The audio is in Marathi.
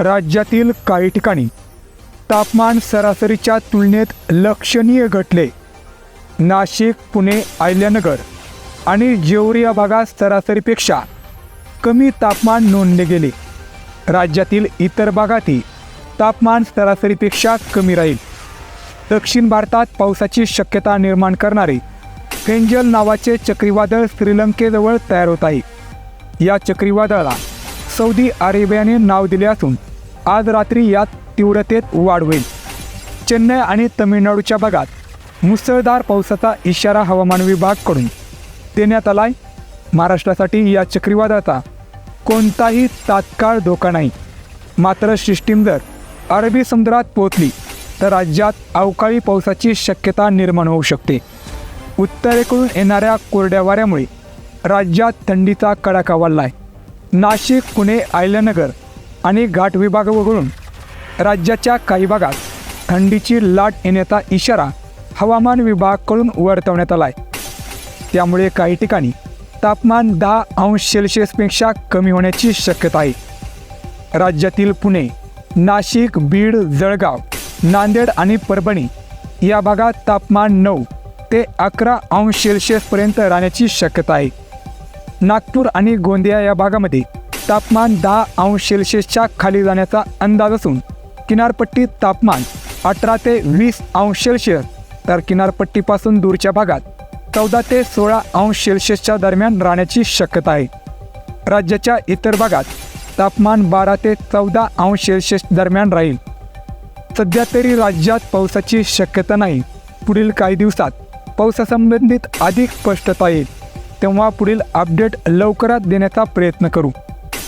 राज्यातील काही ठिकाणी तापमान सरासरीच्या तुलनेत लक्षणीय घटले. नाशिक पुणे आयल्यानगर आणि जेवरी या भागात सरासरीपेक्षा कमी तापमान नोंदले गेले. राज्यातील इतर भागातही तापमान सरासरीपेक्षा कमी राहील. दक्षिण भारतात पावसाची शक्यता निर्माण करणारे फेंजल नावाचे चक्रीवादळ श्रीलंकेजवळ तयार होत आहे. या चक्रीवादळाला सौदी अरेबियाने नाव दिले असून आज रात्री यात तीव्रतेत वाढ होईल. चेन्नई आणि तमिळनाडूच्या भागात मुसळधार पावसाचा इशारा हवामान विभागाकडून देण्यात आलाय. महाराष्ट्रासाठी या चक्रीवादळाचा कोणताही तात्काळ धोका नाही. मात्र सिस्टीम जर अरबी समुद्रात पोहोचली तर राज्यात अवकाळी पावसाची शक्यता निर्माण होऊ शकते. उत्तरेकडून येणाऱ्या कोरड्या वाऱ्यामुळे राज्यात थंडीचा कडाका वाढलाय. नाशिक पुणे अहिल्यानगर आणि घाट विभाग वगळून राज्याच्या काही भागात थंडीची लाट येण्याचा इशारा हवामान विभागाकडून वर्तवण्यात आलाय. त्यामुळे काही ठिकाणी तापमान दहा अंश सेल्सिअसपेक्षा कमी होण्याची शक्यता आहे. राज्यातील पुणे नाशिक बीड जळगाव नांदेड आणि परभणी या भागात तापमान नऊ ते अकरा अंश सेल्सिअसपर्यंत राहण्याची शक्यता आहे. नागपूर आणि गोंदिया या भागामध्ये तापमान दहा अंश सेल्सिअसच्या खाली जाण्याचा अंदाज असून किनारपट्टीत तापमान अठरा ते वीस अंश सेल्सिअस. तर किनारपट्टीपासून दूरच्या भागात चौदा ते सोळा अंश सेल्सिअसच्या दरम्यान राहण्याची शक्यता आहे. राज्याच्या इतर भागात तापमान बारा ते चौदा अंश सेल्सिअस दरम्यान राहील. सध्या तरी राज्यात पावसाची शक्यता नाही. पुढील काही दिवसात पावसासंबंधित अधिक स्पष्टता येईल. तेव्हा पुढील अपडेट लवकरात देण्याचा प्रयत्न करू.